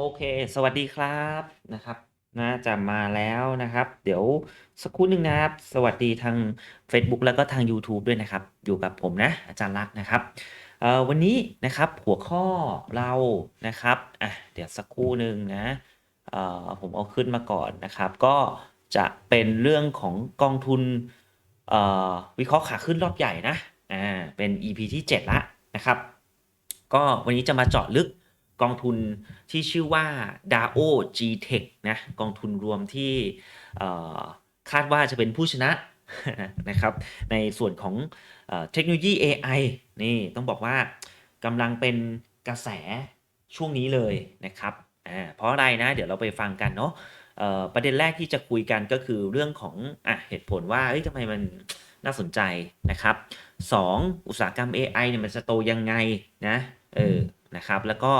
โอเค สวัสดีครับนะครับน่าจะมาแล้วนะครับ เดี๋ยวสักครู่หนึ่งนะครับ สวัสดีทางเฟซบุ๊กแล้วก็ทางยูทูบด้วยนะครับ อยู่กับผมนะ อาจารย์ลักษณ์นะครับวันนี้นะครับหัวข้อเรานะครับอะเดี๋ยวสักครู่หนึ่งนะผมเอาขึ้นมาก่อนนะครับ ก็จะเป็นเรื่องของกองทุนวิเคราะห์ขาขึ้นรอบใหญ่นะอ่าเป็น EP ที่ 7 ละนะครับ ก็วันนี้จะมาเจาะลึก กองทุนที่ชื่อว่า DAO G-Tech นะกองทุนรวมที่คาดว่าจะเป็นผู้ชนะนะครับในส่วนของเทคโนโลยี AI นี่ต้องบอกว่ากำลังเป็นกระแสช่วงนี้เลยนะครับเพราะอะไรนะเดี๋ยวเราไปฟังกันเนาะประเด็นแรกที่จะคุยกันก็คือเรื่องของอเหตุผลว่าทำไมมันน่าสนใจนะครับ 2. อุตสาหกรรม AI เนี่ยมันจะโตยังไงนะเออนะครับแล้วก็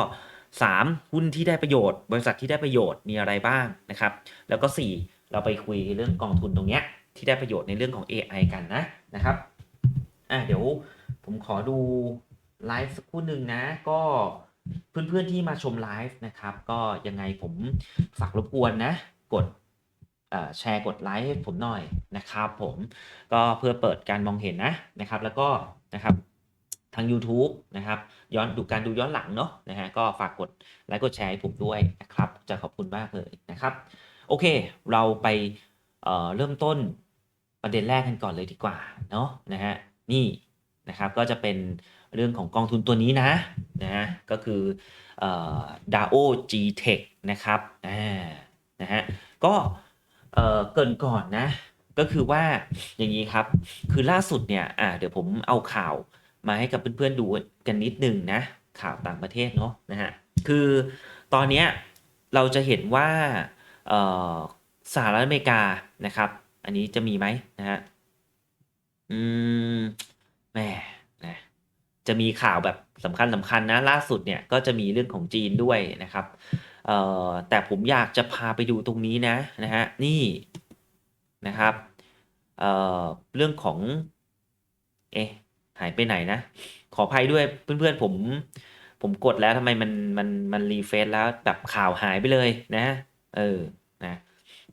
3. หุ้นที่ได้ประโยชน์ บริษัทที่ได้ประโยชน์มีอะไรบ้างนะครับ แล้วก็ 4. เราไปคุยเรื่องกองทุนตรงเนี้ยที่ได้ประโยชน์ในเรื่องของ AI กันนะนะครับอะเดี๋ยวผมขอดูไลฟ์สักครู่หนึ่งนะ ก็เพื่อนๆที่มาชมไลฟ์นะครับ ก็ยังไงผมฝากรบกวนนะ กดแชร์กดไลค์ให้ผมหน่อยนะครับผมก็เพื่อเปิดการมองเห็นนะนะครับ แล้วก็นะครับาง YouTube นะครับย้อนดูการดูย้อนหลังเนาะนะฮะก็ฝากกดไลค์กดแชร์ให้ผมด้วยนะครับจะขอบคุณมากเลยนะครับ โอเค เราไปเเริ่มต้นประเด็นแรกกันก่อนเลยดีกว่าเนาะนะฮะนี่นะครับก็จะเป็นเรื่องของกองทุนตัวนี้นะนะฮะก็คือเอ่อ DAO G Tech นะครับอ่านะฮะก็เเกินก่อนนะ ก็คือว่าอย่างนี้ครับ คือล่าสุดเนี่ยอ่าเดี๋ยวผมเอาข่าว มาให้กับเพื่อนๆดูกันนิดนึงนะข่าวต่างประเทศเนาะนะฮะคือตอนนี้เราจะเห็นว่าสหรัฐอเมริกานะครับ อันนี้จะมีไหมนะฮะอืมแหมนะจะมีข่าวแบบสำคัญสำคัญนะล่าสุดเนี่ยก็จะมีเรื่องของจีนด้วยนะครับเอ่อแต่ผมอยากจะพาไปดูตรงนี้นะนะฮะนี่นะครับเอ่อเรื่องของเอ๊ะ หายไปไหนนะ ขออภัยด้วยเพื่อนๆ ผม ผมกดแล้วทำไมมันมันมันรีเฟซแล้วแบบข่าวหายไปเลยนะ เออนะ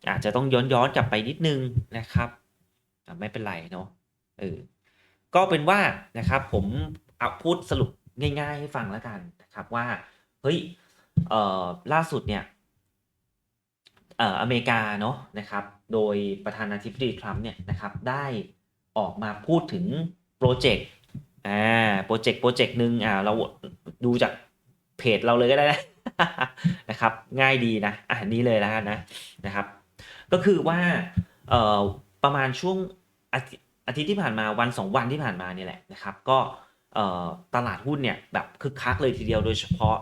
อาจจะต้องย้อนย้อนกลับไปนิดนึงนะครับไม่เป็นไรเนาะเออก็เป็นว่านะครับผมเอาพูดสรุปง่าย ๆ ให้ฟังแล้วกันนะครับว่าเฮ้ยเอ่อล่าสุดเนี่ยเอ่ออเมริกาเนาะนะครับ โดยประธานาธิบดีทรัมป์เนี่ยนะครับได้ออกมาพูดถึง รเจกต์อ่าโปรเจกต์โปรเจกต์หนึ่งอ่าเราดูจากเพจเราเลยก็ได้นะนะครับ ง่ายดีนะอ่านี้เลยแล้วกันนะนะครับ ก็คือว่าเอ่อประมาณช่วงอาทิตย์อาทิตย์ที่ผ่านมาวันสองวันที่ผ่านมาเนี่ยแหละนะครับ ก็เอ่อตลาดหุ้นเนี่ยแบบคึกคักเลยทีเดียวโดยเฉพาะ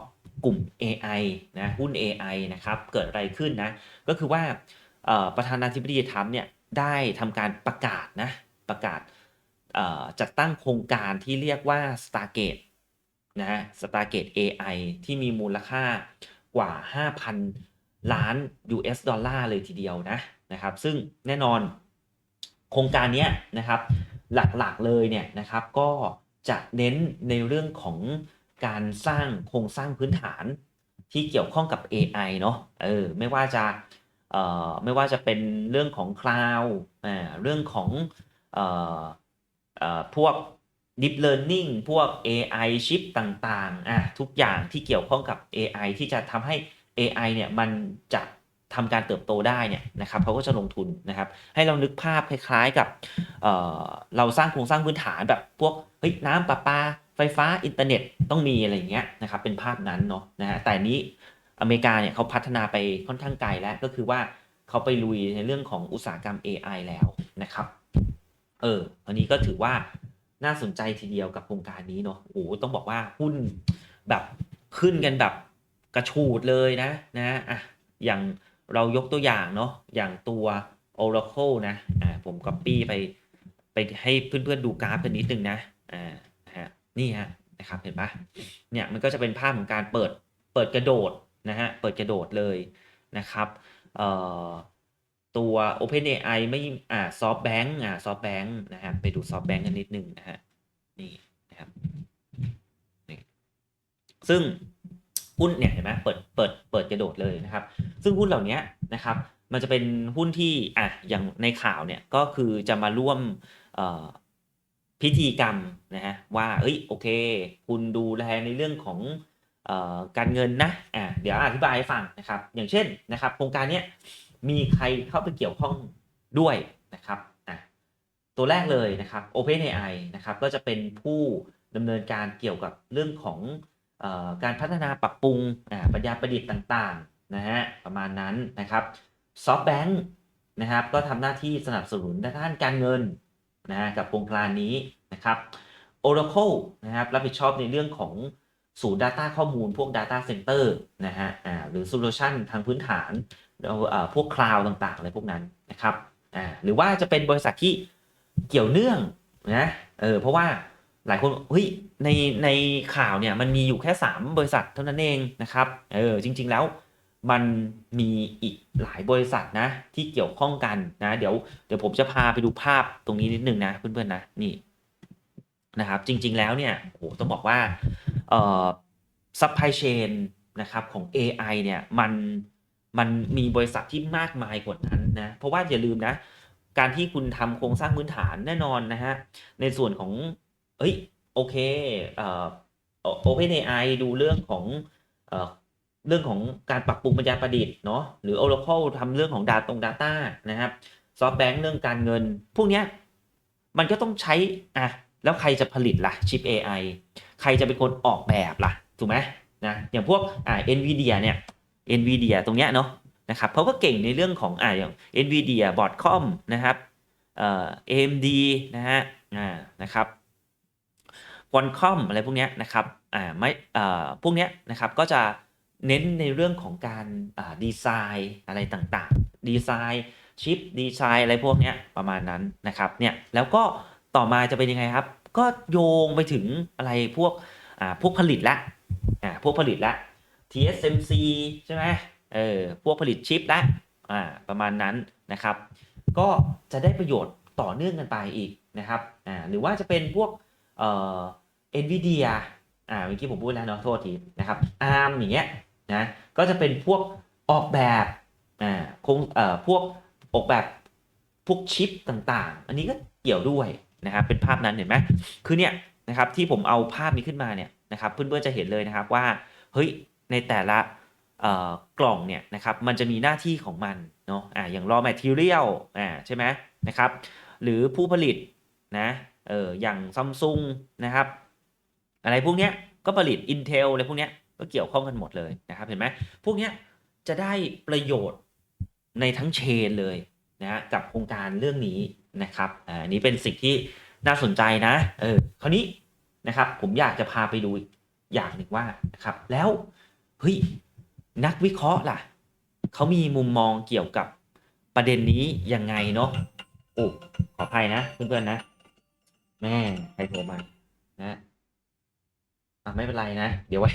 กลุ่ม AI นะหุ้น AI นะครับ เกิดอะไรขึ้นนะ ก็คือว่าประธานาธิบดีทรัมป์เนี่ยได้ทำการประกาศนะประกาศ จัดตั้งโครงการที่เรียกว่า Stargate นะฮะ Stargate AI ที่มีมูลค่ากว่า 5,000 ล้าน US ดอลลาร์เลยทีเดียวนะนะครับ ซึ่งแน่นอนโครงการนี้นะครับหลักๆเลยเนี่ยนะครับก็จะเน้นในเรื่องของการสร้างโครงสร้างพื้นฐานที่เกี่ยวข้องกับ AI เนาะเออไม่ว่าจะเอ่อไม่ว่าจะเป็นเรื่องของ Cloud อ่าเรื่องของเอ่อ พวก Deep Learning พวก AI ชิปต่างๆอะทุกอย่างที่เกี่ยวข้องกับ AI ที่จะทำให้ AI เนี่ยมันจะทำการเติบโตได้เนี่ยนะครับเขาก็จะลงทุนนะครับ ให้เรานึกภาพคล้ายๆกับเเราสร้างโครงสร้างพื้นฐานแบบพวกเฮ้ยน้ำประปา ไฟฟ้าอินเทอร์เน็ตต้องมีอะไรอย่างเงี้ยนะครับเป็นภาพนั้นเนาะนะฮะแต่นนี้อเมริกาเนี่ยเขาพัฒนาไปค่อนข้างไกลแล้วก็คือว่าเขาไปลุยในเรื่องของอุตสาหกรรม AI แล้วนะครับ เออ อันนี้ก็ถือว่าน่าสนใจทีเดียวกับโครงการนี้เนาะโอ้โหต้องบอกว่าหุ้นแบบขึ้นกันแบบกระฉูดเลยนะนะอะอย่างเรายกตัวอย่างเนาะอย่างตัว Oracle นะอ่าผม copy ไปไปให้เพื่อนๆดูกราฟกันนิดนึงนะอ่าฮะนี่ฮะนะครับเห็นปะเนี่ยมันก็จะเป็นภาพของการเปิดเปิดกระโดดนะฮะเปิดกระโดดเลยนะครับเอ่อ ตัว OpenAI ไม่อ่า SoftBank อ่า SoftBank นะครับไปดู SoftBank กันนิดนึงนะฮะนี่นะครับนี่ซึ่งหุ้นเนี่ยเห็นไหมเปิดเปิดเปิดกระโดดเลยนะครับ ซึ่งหุ้นเหล่านี้นะครับ มันจะเป็นหุ้นที่อะอย่างในข่าวเนี่ยก็คือจะมาร่วมพิธีกรรมนะฮะว่าเอ้ยโอเค คุณดูแลในเรื่องของอการเงินนะอะเดี๋ยวอธิบายให้ฟังนะครับ อย่างเช่นนะครับ โครงการเนี้ย มีใครเข้าไปเกี่ยวข้องด้วยนะครับตัวแรกเลยนะครับ OpenAI นะครับก็จะเป็นผู้ดำเนินการเกี่ยวกับเรื่องของออการพัฒนาปรับปรุงปัญญาประดิษฐ์ต่างๆนะฮะประมาณนั้นนะครับ SoftBank นะครับก็ทำหน้าที่สนับสนุนด้านการเงินนะฮะกับโครงการนี้นะครับ Oracle นะครับรับผิดชอบในเรื่องของ ศูนย์ Data ข้อมูลพวก Data Center นะฮะอ่าหรือ Solution ทางพื้นฐานเอาอ่อพวก Cloud ต่างๆอะไรพวกนั้นนะครับอ่าหรือว่าจะเป็นบริษัทที่เกี่ยวเนื่องนะเออเพราะว่าหลายคนเฮ้ยในในข่าวเนี่ยมันมีอยู่แค่ 3 บริษัทเท่านั้นเองนะครับเออจริง ๆแล้วมันมีอีกหลายบริษัทนะที่เกี่ยวข้องกันนะเดี๋ยวเดี๋ยวผมจะพาไปดูภาพตรงนี้นิดนึงนะเพื่อนๆนะนี่นะครับจริง ๆแล้วเนี่ยโอ้โหต้องบอกว่า เอ่อ supply chain นะครับของ AI เนี่ยมันมันมีบริษัทที่มากมายกว่านั้นนะ เพราะว่าอย่าลืมนะ การที่คุณทำโครงสร้างพื้นฐานแน่นอนนะฮะ ในส่วนของเอ้ย โอเคเอ่อ OpenAI ดูเรื่องของเอ่อเรื่องของการปรับปรุงปัญญาประดิษฐ์เนาะหรือ Oracle ทำเรื่องของ Data ตรง Data นะครับ SoftBank เรื่องการเงิน พวกเนี้ยมันก็ต้องใช้อะ แล้วใครจะผลิตล่ะชิป AI ใครจะเป็นคนออกแบบล่ะถูกไหมนะอย่างพวกอ่า NVIDIA เนี่ย NVIDIA ตรงเนี้ยเนาะนะครับเขาก็เก่งในเรื่องของอ่าอย่าง NVIDIA Broadcom นะครับเอ่อ AMD นะฮะอ่านะครับ Qualcomm อะไรพวกเนี้ยนะครับอ่าไม่เอ่าพวกเนี้ยนะครับก็จะเน้นในเรื่องของการอ่าดีไซน์อะไรต่างๆ ดีไซน์ชิปดีไซน์อะไรพวกเนี้ยประมาณนั้นนะครับเนี่ยแล้วก็ ต่อมาจะเป็นยังไงครับ ก็โยงไปถึงอะไรพวกอ่าพวกผลิตละอ่าพวกผลิตละ TSMC ใช่ไหมเออพวกผลิตชิปละอ่าประมาณนั้นนะครับ ก็จะได้ประโยชน์ต่อเนื่องกันไปอีกนะครับอ่าหรือว่าจะเป็นพวกเอ่อ NVIDIA อ่าเมื่อกี้ผมพูดแล้วเนาะโทษทีนะครับ ARM อย่างเงี้ยนะก็จะเป็นพวกออกแบบอ่าคงเอ่อพวกออกแบบพวกชิปต่างๆ อันนี้ก็เกี่ยวด้วย นะครับเป็นภาพนั้นเห็นไหมคือเนี่ยนะครับที่ผมเอาภาพนี้ขึ้นมาเนี่ยนะครับเพื่อนๆจะเห็นเลยนะครับว่าเฮ้ยในแต่ละกล่องเนี่ยนะครับมันจะมีหน้าที่ของมันเนาะอ่าอย่าง raw material อ่าใช่ไหมนะครับหรือผู้ผลิตนะเอออย่างซัมซุงนะครับอะไรพวกเนี้ยก็ผลิต Intel อะไรพวกเนี้ยก็เกี่ยวข้องกันหมดเลยนะครับเห็นไหมพวกเนี้ยจะได้ประโยชน์ในทั้งเชนเลย นะฮะกับโครงการเรื่องนี้นะครับอันนี้เป็นสิ่งที่น่าสนใจนะเออคราวนี้นะครับผมอยากจะพาไปดูอีกอย่างหนึ่งว่านะครับแล้วเฮ้ยนักวิเคราะห์ล่ะเขามีมุมมองเกี่ยวกับประเด็นนี้ยังไงเนาะโอ้ขออภัยนะเพื่อนๆนะ แม่ใครโทรมานะอะไม่เป็นไรนะ เดี๋ยวไว้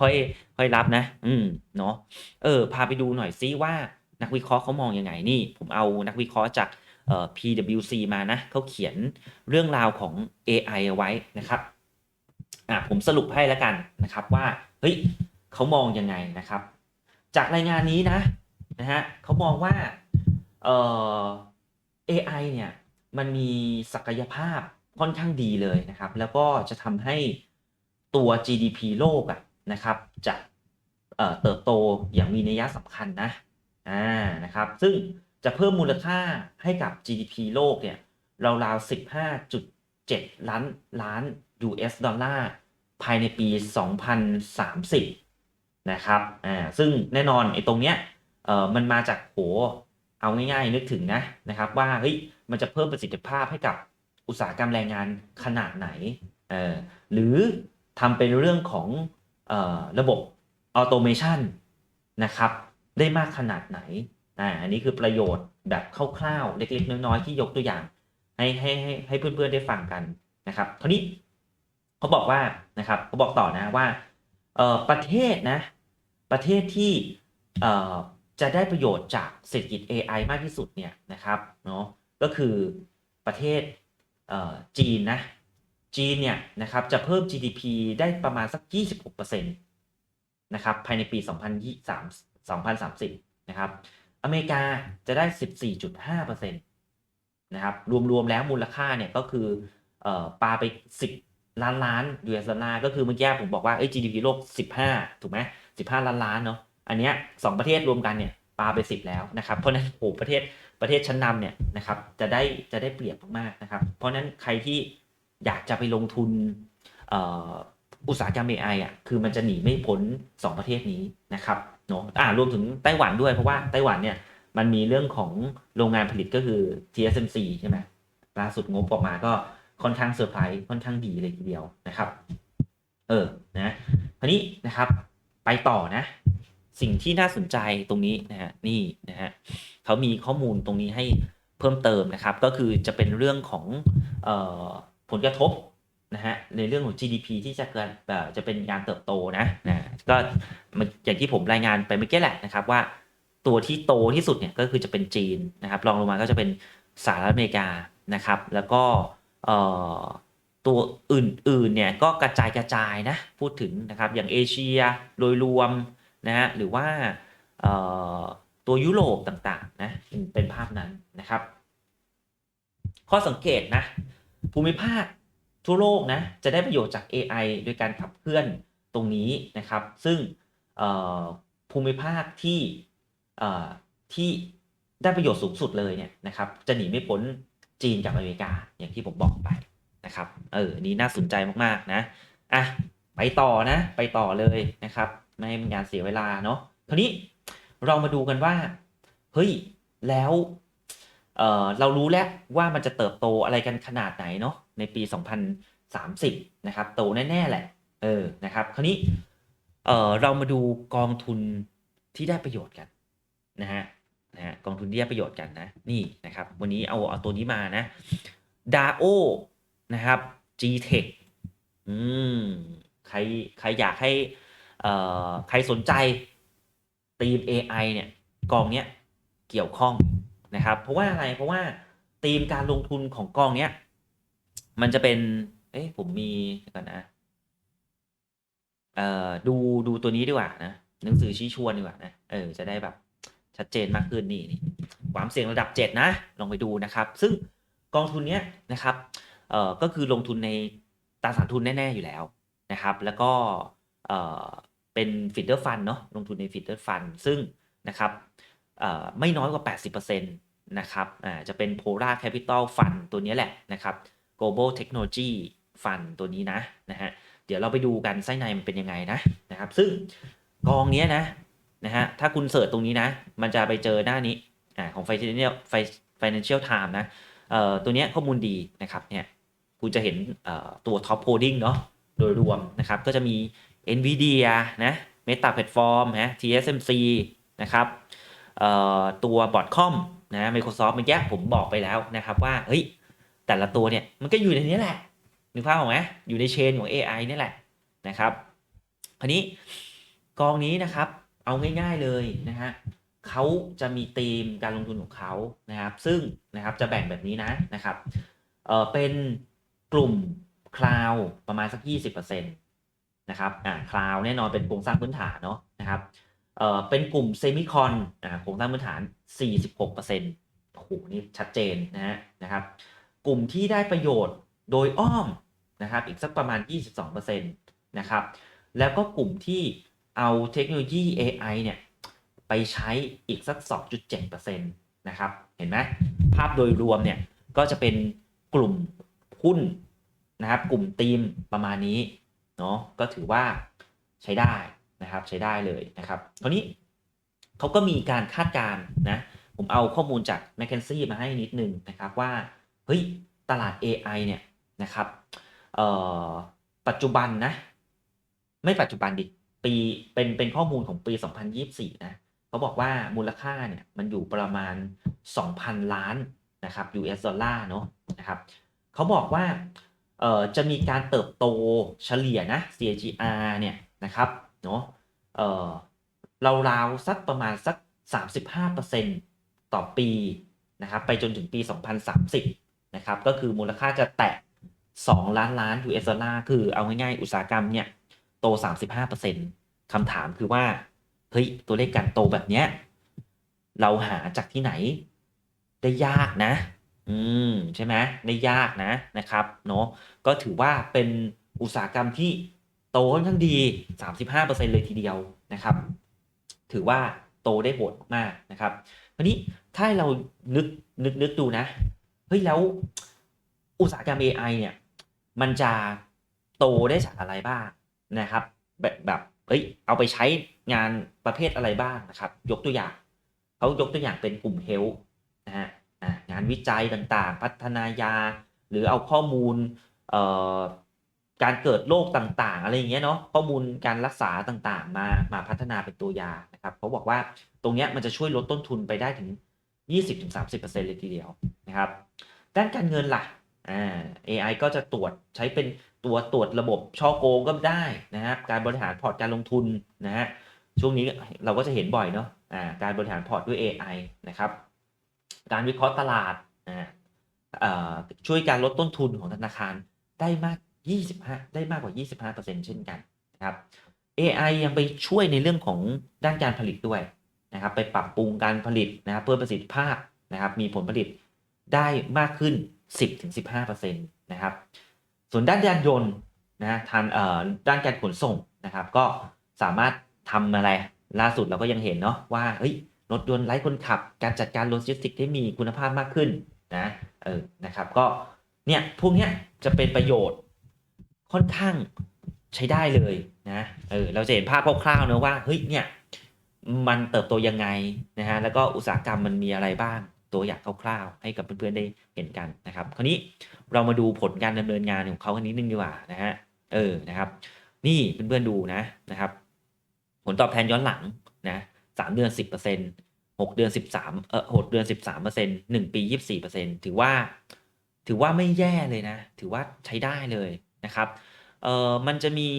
ค่อยค่อยรับนะ อืมเนาะเออ พาไปดูหน่อยซิว่า นักวิเคราะห์เขามองยังไงนี่ ผมเอานักวิเคราะห์จากเอ่อ PwC มานะเขาเขียนเรื่องราวของ AI เอาไว้นะครับอะผมสรุปให้แล้วกันนะครับว่าเฮ้ยเขามองยังไงนะครับ จากรายงานนี้นะนะฮะเขามองว่าเอ่อ AI เนี่ยมันมีศักยภาพค่อนข้างดีเลยนะครับ แล้วก็จะทำให้ตัว GDP โลกอะนะครับจะเเติบโตอย่างมีนัยสำคัญนะ อ่านะครับซึ่งจะเพิ่มมูลค่าให้กับ GDP โลกเนี่ยราวๆ15.7 ล้านล้าน US ดอลลาร์ภายในปี 2030 นะครับอ่าซึ่งแน่นอนไอ้ตรงเนี้ยเอ่อมันมาจากโหเอาง่ายๆ นึกถึงนะนะครับว่าเฮ้ยมันจะเพิ่มประสิทธิภาพให้กับอุตสาหกรรมแรงงานขนาดไหนเออหรือทำเป็นเรื่องของเออระบบออโตเมชันนะครับ ได้มากขนาดไหนอ่าอันนี้คือประโยชน์แบบคร่าวๆเล็กๆน้อยๆที่ยกตัวอย่าง ให้ให้ให้ให้เพื่อนๆได้ฟังกันนะครับคราวนี้เขาบอกว่านะครับเขาบอกต่อนะว่าเอ่อประเทศนะประเทศที่เอ่อจะได้ประโยชน์จากเศรษฐกิจ AI มากที่สุดเนี่ยนะครับเนาะก็คือประเทศเอ่อจีนนะจีนเนี่ยนะครับจะเพิ่ม GDP ได้ประมาณสัก 26%นนะครับภายในปี 2023 2030 นะครับ อเมริกาจะได้ 14.5%นะครับ รวม ๆ แล้วมูลค่าเนี่ยก็คืออปาไป 10 ล้านล้านดอลลาร์ก็คือเมื่อกี้ผมบอกว่าเอ้ย GDP โลก 15 ถูกไหม15 ล้านล้านเนาะ อันเนี้ยสองประเทศรวมกันเนี่ยปาไป 10 แล้วนะครับ เพราะนั้นโอ้ประเทศประเทศชั้นนำเนี่ยนะครับจะได้จะได้เปรียบมากๆนะครับ เพราะนั้นใครที่อยากจะไปลงทุนอ่ออุตสาหกรรม AI อะคือมันจะหนีไม่พ้น 2 ประเทศนี้นะครับ เนาะอ่ารวมถึงไต้หวันด้วยเพราะว่าไต้หวันเนี่ยมันมีเรื่องของโรงงานผลิตก็คือ TSMC ใช่ไหมล่าสุดงบออกมาก็ค่อนข้างเซอร์ไพรส์ค่อนข้างดีเลยทีเดียวนะครับ เออนะคราวนี้นะครับไปต่อนะ สิ่งที่น่าสนใจตรงนี้นะฮะนี่นะฮะเขามีข้อมูลตรงนี้ให้เพิ่มเติมนะครับ ก็คือจะเป็นเรื่องของออผลกระทบ นะฮะในเรื่องของ GDP ที่จะเกิดเอ่อจะเป็นการเติบโตนะนะก็อย่างที่ผมรายงานไปเมื่อกี้แหละนะครับว่าตัวที่โตที่สุดเนี่ยก็คือจะเป็นจีนนะครับรองลงมาก็จะเป็นสหรัฐอเมริกานะครับ แล้วก็ตัวอื่นๆเนี่ยก็กระจายกระจายนะพูดถึงนะครับอย่างเอเชียโดยรวมนะฮะหรือว่าตัวยุโรปต่างๆนะเป็นภาพนั้นนะครับ ข้อสังเกตนะภูมิภาค ทั่วโลกนะจะได้ประโยชน์จาก AI โดยการขับเคลื่อนตรงนี้นะครับ ซึ่งภูมิภาคที่ที่ได้ประโยชน์สูงสุดเลยเนี่ยนะครับ จะหนีไม่พ้นจีนกับอเมริกาอย่างที่ผมบอกไปนะครับเออนี่น่าสนใจมากๆนะอะไปต่อนะ ไปต่อเลยนะครับ ไม่ให้เป็นการเสียเวลาเนาะคราวนี้เรามาดูกันว่า เฮ้ย แล้วเเรารู้แล้วว่ามันจะเติบโตอะไรกันขนาดไหนเนาะ ในปี 2030 นะครับ โตแน่ ๆ แหละ เออ นะครับ คราวนี้ เออเรามาดูกองทุนที่ได้ประโยชน์กันนะฮะ นะฮะ กองทุนที่ได้ประโยชน์กันนะ นี่นะครับ วันนี้เอาเอาตัวนี้มานะ DAO นะครับ G-Tech อืม ใคร ใครอยากให้ เอ่อ ใครสนใจตีม AI เนี่ย กองเนี้ยเกี่ยวข้องนะครับ เพราะว่าอะไร เพราะว่าตีมการลงทุนของกองเนี้ย มันจะเป็น เอ๊ะผมมีก่อนนะ เอ่อดูดูตัวนี้ดีกว่านะหนังสือชี้ชวนดีกว่านะเออจะได้แบบชัดเจนมากขึ้นนี่นี่ความเสี่ยงระดับ 7 นะ ลองไปดูนะครับ ซึ่งกองทุนเนี้ยนะครับเอ่อก็คือลงทุนในตราสารทุนแน่ ๆ อยู่แล้วนะครับ แล้วก็เอ่อเป็นฟีดเดอร์ฟันเนาะลงทุนในฟีดเดอร์ฟันซึ่งนะครับเอ่อไม่น้อยกว่า 80%นะครับอ่าจะเป็น Polar Capital Fund ตัวนี้แหละนะครับ Global Technology Fund ตัวนี้นะนะฮะเดี๋ยวเราไปดูกันไส้ในมันเป็นยังไงนะนะครับซึ่งกองนี้นะนะฮะถ้าคุณเสิร์ชตรงนี้นะ มันจะไปเจอหน้านี้อ่าของ Financial Financial time นะเอ่อตัวนี้ข้อมูลดีนะครับเนี่ยคุณจะเห็นเอ่อตัว Top Holding เนาะโดยรวมนะครับ ก็จะมี NVIDIA นะ Meta Platform นะ TSMC นะครับเอ่อตัว Broadcom นะ Microsoft เมื่อกี้ผมบอกไปแล้วนะครับว่า เฮ้ย แต่ละตัวเนี่ยมันก็อยู่ในนี้แหละนึกภาพออกไหมอยู่ในเชนของ AI นี่แหละนะครับคราวนี้กองนี้นะครับ เอาง่าย ๆเลยนะฮะเขาจะมีธีมการลงทุนของเขานะครับ ซึ่งนะครับจะแบ่งแบบนี้นะนะครับเออเป็นกลุ่มคลาวประมาณสัก 20%นะครับอ่าคลาวแน่นอนเป็นโครงสร้างพื้นฐานเนาะนะครับเออเป็นกลุ่มเซมิคอนอ่าโครงสร้างพื้นฐาน 46%โอ้โหนี่ชัดเจนนะฮะนะครับ กลุ่มที่ได้ประโยชน์โดยอ้อมนะครับอีกสักประมาณ 22%นะครับแล้วก็กลุ่มที่เอาเทคโนโลยี AI เนี่ยไปใช้อีกสัก 2.7%นะครับเห็นไหมภาพโดยรวมเนี่ยก็จะเป็นกลุ่มหุ้นนะครับกลุ่มทีมประมาณนี้เนาะก็ถือว่าใช้ได้นะครับใช้ได้เลยนะครับคราวนี้เขาก็มีการคาดการณ์นะผมเอาข้อมูลจาก m c k เคนซี่มาให้นิดนึงนะครับว่า เฮ้ยตลาด AI เนี่ยนะครับปัจจุบันนะ ไม่ปัจจุบันดิปีเป็นเป็นข้อมูลของปี 2024 นะเขาบอกว่ามูลค่าเนี่ยมันอยู่ประมาณ 2,000 ล้านนะครับ US ดอลลาร์เนาะนะครับเขาบอกว่าจะมีการเติบโตเฉลี่ยนะ CAGR เนี่ยนะครับเนาะเราวๆสักประมาณสัก 35%ต่อปีนะครับไปจนถึงปี 2030 นะครับก็คือมูลค่าจะแตะ 2 ล้านล้าน US ดอลลาร์คือเอาง่ายๆ อุตสาหกรรมเนี่ยโต 35%ถคำถามคือว่า เฮ้ย ตัวเลขการโตแบบเนี้ย เราหาจากที่ไหนได้ยากนะ อืม ใช่ไหมได้ยากนะนะครับเนาะก็ถือว่าเป็นอุตสาหกรรมที่โตค่อนข้างดี 35%เลยทีเดียวนะครับ ถือว่าโตได้โหดมากนะครับวันนี้ถ้าเรานึกนึกนึกดูนะ เฮ้ยแล้วอุตสาหกรรม AI เนี่ย มันจะโตได้จากอะไรบ้างนะครับ แบบแบบเฮ้ยเอาไปใช้งานประเภทอะไรบ้างนะครับ ยกตัวอย่างเขายกตัวอย่างเป็นกลุ่มเฮลนะฮะงานวิจัยต่างๆ พัฒนายา หรือเอาข้อมูลการเกิดโรคต่างๆ อะไรอย่างเงี้ยเนาะข้อมูลการรักษาต่างๆ มามาพัฒนาเป็นตัวยานะครับเขาบอกว่าตรงเนี้ยมันจะช่วยลดต้นทุนไปได้ถึง 20-30%เลยทีเดียวนะครับ ด้านการเงินล่ะอ่า AI ก็จะตรวจใช้เป็นตัวตรวจระบบช่อโกงก็ได้นะครับ การบริหารพอร์ตการลงทุนนะฮะช่วงนี้เราก็จะเห็นบ่อยเนาะอ่าการบริหารพอร์ตด้วย AI นะครับ การวิเคราะห์ตลาดอ่าช่วยการลดต้นทุนของธนาคารได้มาก 25 ได้มากกว่า 25%เช่นกันนะครับ AI ยังไปช่วยในเรื่องของด้านการผลิตด้วย นะครับไปปรับปรุงการผลิตนะครับเพิ่มประสิทธิภาพนะครับมีผลผลิตได้มากขึ้น 10-15%นะครับส่วนด้านยานยนต์นะทางเอ่อด้านการขนส่งนะครับ ก็สามารถทำอะไรล่าสุดเราก็ยังเห็นเนาะว่าเฮ้ยรถยนต์ไร้คนขับ การจัดการโลจิสติกส์ได้มีคุณภาพมากขึ้นนะเออนะครับก็เนี่ยพวกเนี้ยจะเป็นประโยชน์ค่อนข้างใช้ได้เลยนะเออเราจะเห็นภาพคร่าวๆเนะว่าเฮ้ยเนี่ย มันเติบโตยังไงนะฮะแล้วก็อุตสาหกรรมมันมีอะไรบ้าง ตัวอย่างคร่าวๆ ให้กับเพื่อนๆได้เห็นกันนะครับ คราวนี้เรามาดูผลการดำเนินงานของเขากันนิดนึงดีกว่านะฮะเออนะครับ นี่เพื่อนๆดูนะนะครับ ผลตอบแทนย้อนหลังนะสามเดือนสิบเปอร์เซ็นต์หกเดือนสิบสามเออหกเดือนสิบสามเปอร์เซ็นต์หนึ่งปียี่สิบสี่เปอร์เซ็นต์ถือว่า ถือว่าไม่แย่เลยนะ ถือว่าใช้ได้เลยนะครับเออมันจะมี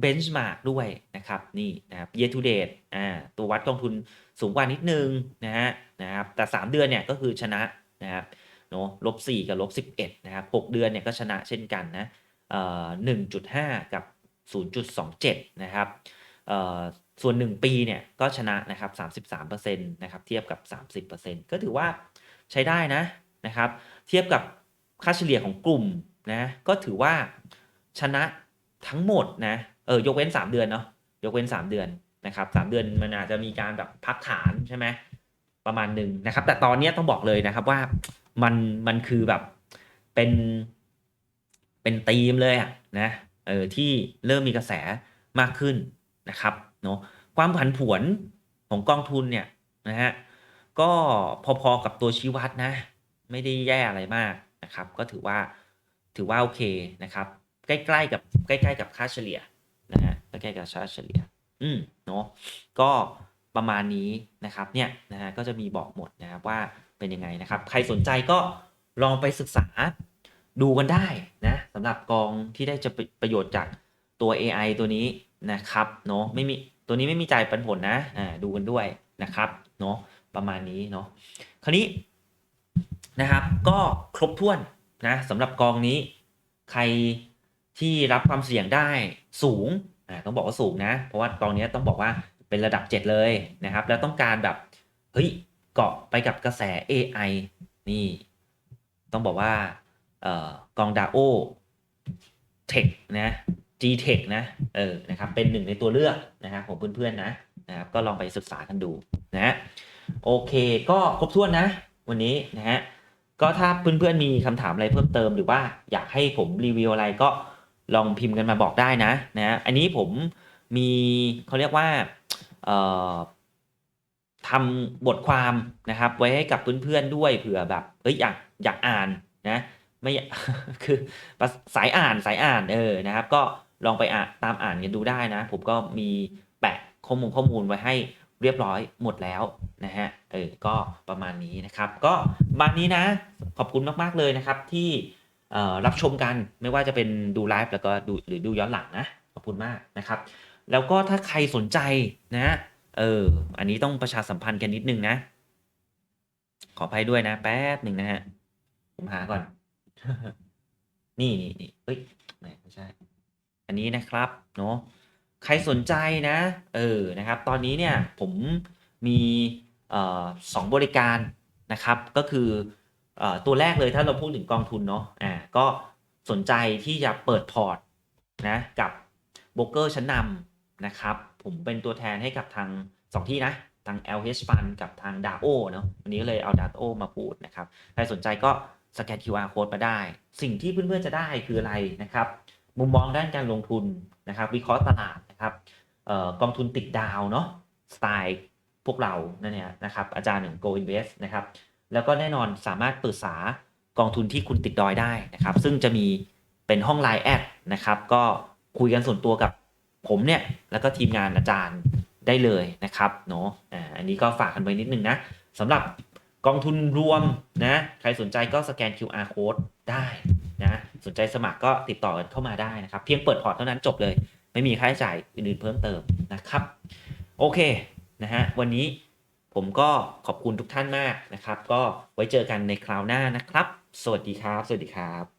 เบนช์มาร์กด้วยนะครับนี่นะครับ year to date อ่าตัววัดกองทุนสูงกว่านิดนึงนะฮะนะครับแต่ 3 เดือนเนี่ยก็คือชนะนะครับเนาะลบ4กับลบ11นะครับ6เดือนเนี่ยก็ชนะเช่นกันนะเอ่อ1.5 กับ 0.27 นะครับเอ่อส่วน 1 ปีเนี่ยก็ชนะนะครับ 33%นะครับเทียบกับ 30%ก็ถือว่าใช้ได้นะนะครับเทียบกับค่าเฉลี่ยของกลุ่มนะก็ถือว่าชนะทั้งหมดนะเออยกเว้น 3 เดือนเนาะยกเว้น 3 เดือนนะครับ3เดือนมันอาจจะมีการแบบพักฐานใช่ไหมประมาณหนึ่งนะครับ แต่ตอนนี้ต้องบอกเลยนะครับว่ามันมันคือแบบเป็น เป็นธีมเลยอะนะเออที่เริ่มมีกระแสมากขึ้นนะครับเนาะความผันผวนของกองทุนเนี่ยนะฮะก็พอๆกับตัวชี้วัดนะ ไม่ได้แย่อะไรมากนะครับ ก็ถือว่าถือว่าโอเคนะครับ ใกล้ๆกับใกล้ ๆ กับค่าเฉลี่ย นะฮะใกล้ๆกับค่าเฉลี่ย อืมเนาะก็ประมาณนี้นะครับเนี่ยนะฮะก็จะมีบอกหมดนะครับว่าเป็นยังไงนะครับ ใครสนใจก็ลองไปศึกษาดูกันได้นะสำหรับกองที่ได้จะประโยชน์จากตัว AI ตัวนี้นะครับเนาะไม่มีตัวนี้ไม่มีจ่ายปันผลนะอ่าดูกันด้วยนะครับเนาะประมาณนี้เนาะคราวนี้นะครับก็ครบถ้วนนะสำหรับกองนี้ ใครที่รับความเสี่ยงได้สูง ต้องบอกว่าสูงนะ เพราะว่ากองนี้ต้องบอกว่าเป็นระดับ 7 เลยนะครับ แล้วต้องการแบบ เฮ้ย เกาะไปกับกระแส AI นี่ ต้องบอกว่าเอ่อกองดาโอเทคนะ G Tech นะ เออ นะครับ เป็นหนึ่งในตัวเลือกนะครับของเพื่อนๆนะ นะครับ ก็ลองไปศึกษากันดูนะโอเคก็ครบถ้วนนะ วันนี้นะฮะก็ถ้าเพื่อนๆมีคำถามอะไรเพิ่มเติมหรือว่าอยากให้ผมรีวิวอะไรก็ ลองพิมพ์กันมาบอกได้นะนะอันนี้ผมมีเขาเรียกว่าทำบทความนะครับ ไว้ให้กับเพื่อนๆด้วยเผื่อแบบเอ้ยอยากอยากอ่านนะไม่คือสายอ่านสายอ่านเออนะครับ ก็ลองไปอ่านตามอ่านกันดูได้นะ ผมก็มีแปะข้อมูลข้อมูลไว้ให้เรียบร้อยหมดแล้วนะฮะเออก็ประมาณนี้นะครับ ก็มานี้นะ ขอบคุณมากๆเลยนะครับที่ รับชมกันไม่ว่าจะเป็นดูไลฟ์แล้วก็ดูหรือดูย้อนหลังนะขอบคุณมากนะครับ แล้วก็ถ้าใครสนใจนะเอออันนี้ต้องประชาสัมพันธ์กันนิดนึงนะ ขออภัยด้วยนะ แป๊บหนึ่งนะฮะผมหาก่อน นี่นี่นี่เอ้ยไม่ใช่ อันนี้นะครับเนาะใครสนใจนะ เออนะครับ ตอนนี้เนี่ยผมมีเอ่อสองบริการนะครับ ก็คือเอ่อ ตัวแรกเลยถ้าเราพูดถึงกองทุนเนาะอ่าก็สนใจที่จะเปิดพอร์ตนะกับโบรกเกอร์ชั้นนำนะครับ ผมเป็นตัวแทนให้กับทางสองที่นะทาง LH Fund กับทาง DAO เนาะวันนี้เลยเอา DAO มาพูดนะครับ ใครสนใจก็สแกน QR code มาได้ สิ่งที่เพื่อนๆจะได้คืออะไรนะครับ มุมมองด้านการลงทุนนะครับ วิเคราะห์ตลาดนะครับออกองทุนติดดาวเนาะสไตล์พวกเรานั่นเนี่ยนะครับ อาจารย์หนึ่ง Go Invest นะครับ แล้วก็แน่นอนสามารถปรึกษากองทุนที่คุณติดดอยได้นะครับ ซึ่งจะมีเป็นห้องไลน์แอดนะครับ ก็คุยกันส่วนตัวกับผมเนี่ย แล้วก็ทีมงานอาจารย์ได้เลยนะครับเนาะอ่าอันนี้ก็ฝากกันไว้นิดนึงนะสำหรับกองทุนรวมนะ ใครสนใจก็สแกน QR code ได้นะสนใจสมัครก็ติดต่อกันเข้ามาได้นะครับ เพียงเปิดพอร์ตเท่านั้นจบเลย ไม่มีค่าใช้จ่ายอื่นๆเพิ่มเติมนะครับ โอเคนะฮะวันนี้ ผมก็ขอบคุณทุกท่านมากนะครับ ก็ไว้เจอกันในคราวหน้านะครับ สวัสดีครับ สวัสดีครับ